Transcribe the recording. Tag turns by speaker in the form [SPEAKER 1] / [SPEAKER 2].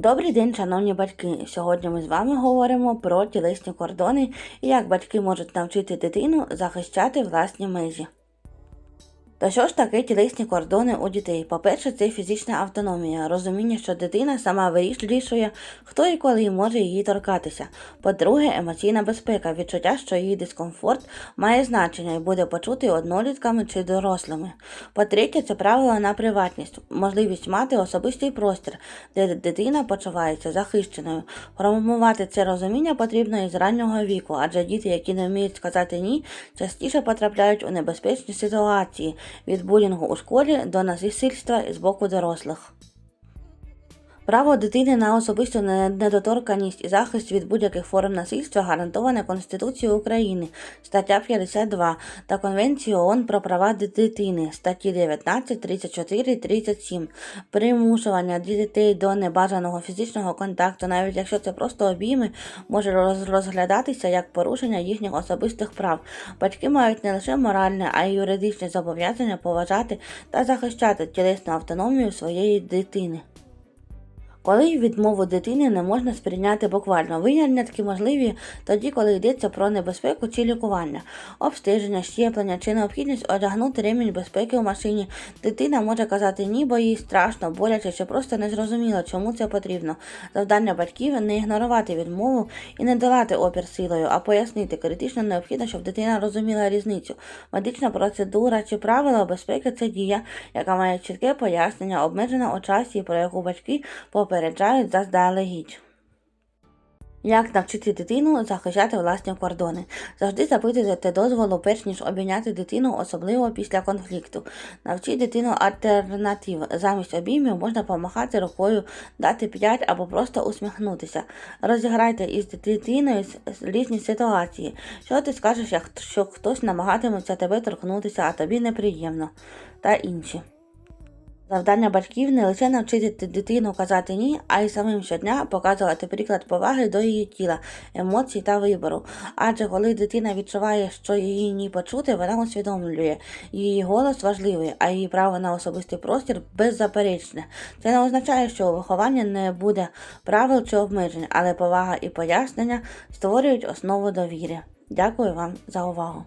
[SPEAKER 1] Добрий день, шановні батьки. Сьогодні ми з вами говоримо про тілесні кордони і як батьки можуть навчити дитину захищати власні межі. Та що ж таке тілесні кордони у дітей? По-перше, це фізична автономія, розуміння, що дитина сама вирішує, хто і коли може її торкатися. По-друге, емоційна безпека, відчуття, що її дискомфорт має значення і буде почути однолітками чи дорослими. По-третє, це правило на приватність, можливість мати особистий простір, де дитина почувається захищеною. Промовувати це розуміння потрібно із раннього віку, адже діти, які не вміють сказати ні, частіше потрапляють у небезпечні ситуації від булінгу у школі до насильства з боку дорослих. Право дитини на особисту не- недоторканність і захист від будь-яких форм насильства гарантоване Конституцією України, стаття 52 та Конвенцією ООН про права дитини, статті 19, 34 37. Примушування дітей до небажаного фізичного контакту, навіть якщо це просто обійми, може розглядатися як порушення їхніх особистих прав. Батьки мають не лише моральне, а й юридичне зобов'язання поважати та захищати тілесну автономію своєї дитини. Коли відмову дитини не можна сприйняти буквально, винятки можливі тоді, коли йдеться про небезпеку чи лікування, обстеження, щеплення чи необхідність одягнути ремінь безпеки у машині. Дитина може казати ні, бо їй страшно, боляче чи просто не зрозуміло, чому це потрібно. Завдання батьків не ігнорувати відмову і не долати опір силою, а пояснити. Критично необхідно, щоб дитина розуміла різницю. Медична процедура чи правила безпеки це дія, яка має чітке пояснення, обмежена у часі, про яку батьки попереджають заздалегідь. Як навчити дитину захищати власні кордони? Завжди запитуйте дозволу, перш ніж обійняти дитину, особливо після конфлікту. Навчіть дитину альтернатив. Замість обіймів можна помахати рукою, дати п'ять або просто усміхнутися. Розіграйте із дитиною різні ситуації. Що ти скажеш, якщо хтось намагатиметься тебе торкнутися, а тобі неприємно, та інші. Завдання батьків не лише навчити дитину казати ні, а й самим щодня показувати приклад поваги до її тіла, емоцій та вибору. Адже коли дитина відчуває, що її ні почути, вона усвідомлює, її голос важливий, а її право на особистий простір беззаперечне. Це не означає, що у вихованні не буде правил чи обмежень, але повага і пояснення створюють основу довіри. Дякую вам за увагу.